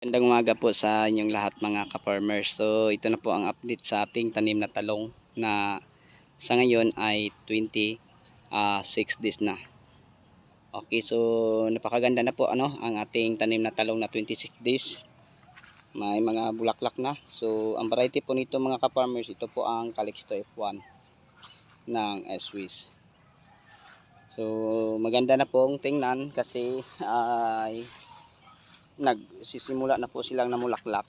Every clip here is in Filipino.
Magandang umaga po sa inyong lahat mga ka-farmers. So ito na po ang update sa ating tanim na talong na sa ngayon ay 26 days na. Okay, so napakaganda na po ano ang ating tanim na talong na 26 days. May mga bulaklak na. So ang variety po nito mga ka-farmers, ito po ang Calixto F1 ng Swiss. So maganda na pong tingnan kasi ay nagsisimula na po silang namulaklak.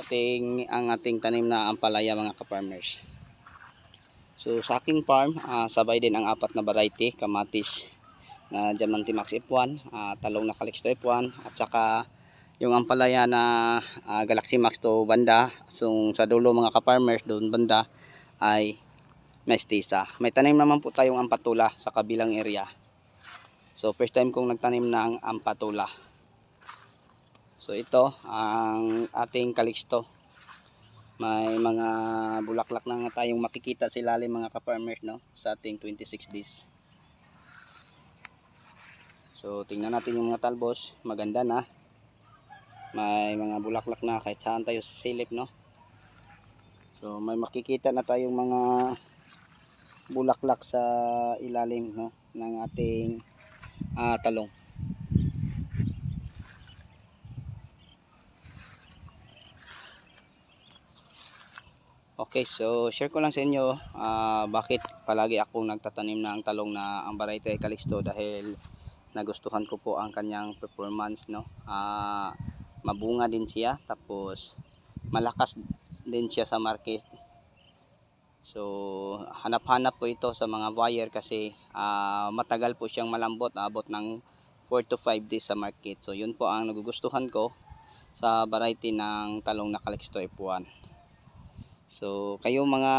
Ating ang ating tanim na ampalaya mga ka-farmers. So sa aking farm ah, sabay din ang apat na variety kamatis na Diamante Max F1 ah, talong na Calixto F1 at saka yung ampalaya na ah, Galaxy Max to banda. So sa dulo mga ka-farmers doon banda ay mestiza. May tanim naman po tayong ampatula sa kabilang area. So first time kong nagtanim ng ampatula So ito ang ating kaliksto. May mga bulaklak na nga tayong makikita sa ilalim mga ka-farmers no sa ating 26 days. So tingnan natin yung mga talbos, maganda na. May mga bulaklak na kahit saan tayo silip no. So may makikita na tayong mga bulaklak sa ilalim no ng ating ah, talong. Okay, so share ko lang sa inyo ah, bakit palagi akong nagtatanim ng talong na ang variety ay Calixto dahil nagustuhan ko po ang kanyang performance no. Ah, mabunga din siya tapos malakas din siya sa market. So hanap-hanap po ito sa mga buyer kasi ah, matagal po siyang malambot, abot ng 4 to 5 days sa market. So yun po ang nagugustuhan ko sa variety ng talong na Calixto F1. So, kayo mga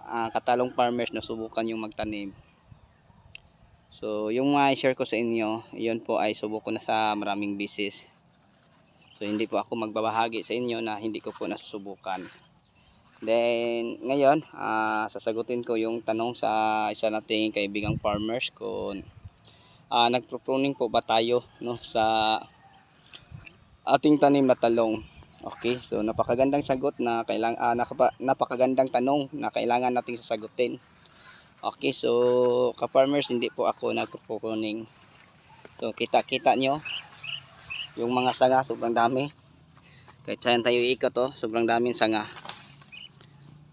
ah, katalong farmers na subukan yung magtanim. So, yung mga share ko sa inyo, yun po ay subok ko na sa maraming bisis. So, hindi po ako magbabahagi sa inyo na hindi ko po nasusubukan. Then, ngayon, ah, sasagutin ko yung tanong sa isa nating kaibigang farmers kung ah, nagpro-pruning po ba tayo no, sa ating tanim na talong. Okay, so napakagandang sagot na kailang ah, nakapa, napakagandang tanong na kailangan nating sasagutin. Okay, so ka-farmers hindi po ako nagpo-pruning. So kita-kita nyo yung mga sanga sobrang dami. Kahit saan tayo iikot to, sobrang daming sanga.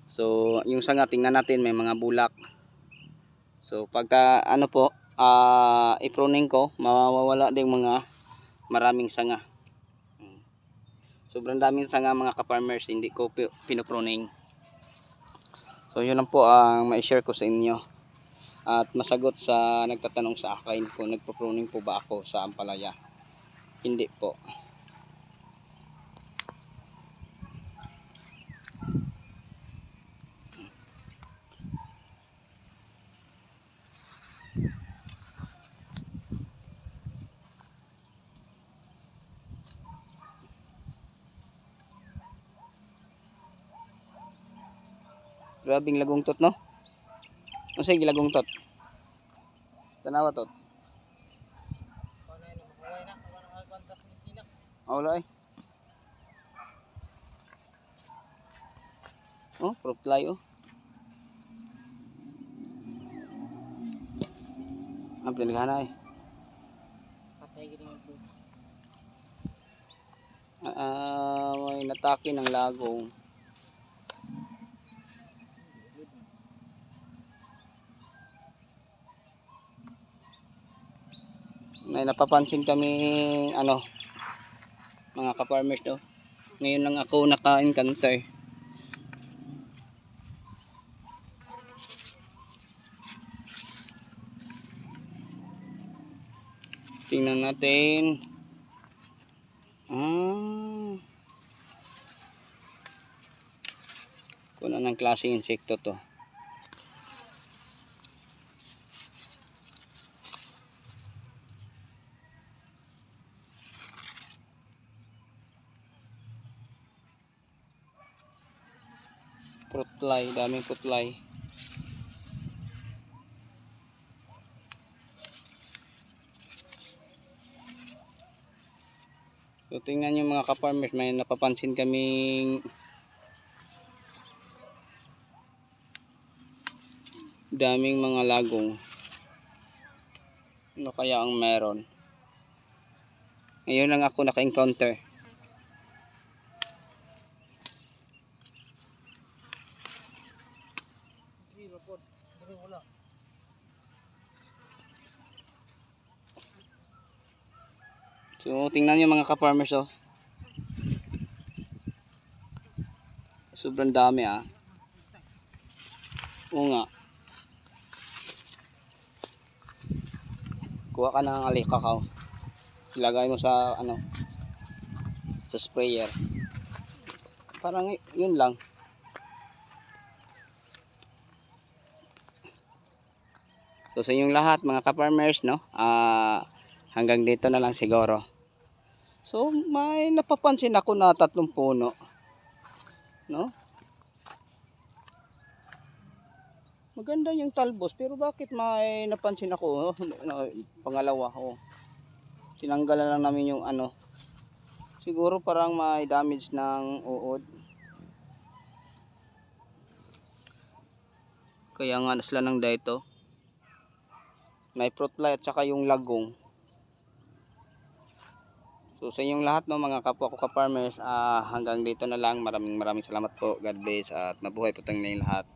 So yung sanga tingnan natin may mga bulak. So pagka ano po, ah i-pruning ko, mawawala ding mga maraming sanga. Sobrang daming sanga mga ka-farmers, hindi ko pi- pinupruning. So yun lang po ang ma-share ko sa inyo. At masagot sa nagtatanong sa akin kung nagpo-pruning po ba ako sa Ampalaya. Hindi po. Grabing lagong tot no? Ano say gilagong tot? Tanawa tot. Ah, wala eh. Oh, prop fly oh. Ang pinagana eh. Ah, may natake ng lagong. May napapansin kami ano mga ka-farmers no? Ngayon lang ako naka-encounter tingnan natin. Ah. Kung anong klaseng insekto to fruit fly, daming fruit fly. So, tingnan nyo mga ka-farmers, may napapansin kaming daming mga lagong. Ano kaya ang meron? Ngayon lang ako naka-encounter. So, tingnan nyo mga ka-farmers oh. Sobrang dami ah. Oo nga. Kuha ka ng alikakaw. Ilagay mo sa ano sa sprayer. Parang yun lang. So sa inyong lahat mga ka-farmers no, ah hanggang dito na lang siguro. So may napapansin ako na tatlong puno. No? Maganda yung talbos pero bakit may napansin ako oh, pangalawa oh. Tinanggalan lang namin yung ano. Siguro parang may damage ng uod. Kaya nga sila ng dito. May fruit fly at saka yung lagong. So sa inyong lahat no mga kapwa ko ka-farmers, ah, hanggang dito na lang. Maraming maraming salamat po. God bless at mabuhay po tayong lahat.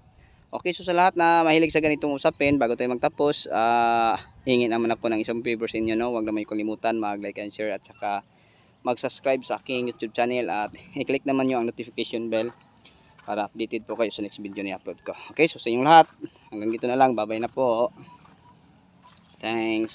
Okay, so sa lahat na mahilig sa ganitong usapin, bago tayo magtapos, ah, hingin naman na po ng isang favor sa inyo, no? Huwag naman yung kalimutan, mag-like and share at saka mag-subscribe sa aking YouTube channel at i-click naman nyo ang notification bell para updated po kayo sa next video na i-upload ko. Okay, so sa inyong lahat, hanggang dito na lang. Bye-bye na po. Thanks.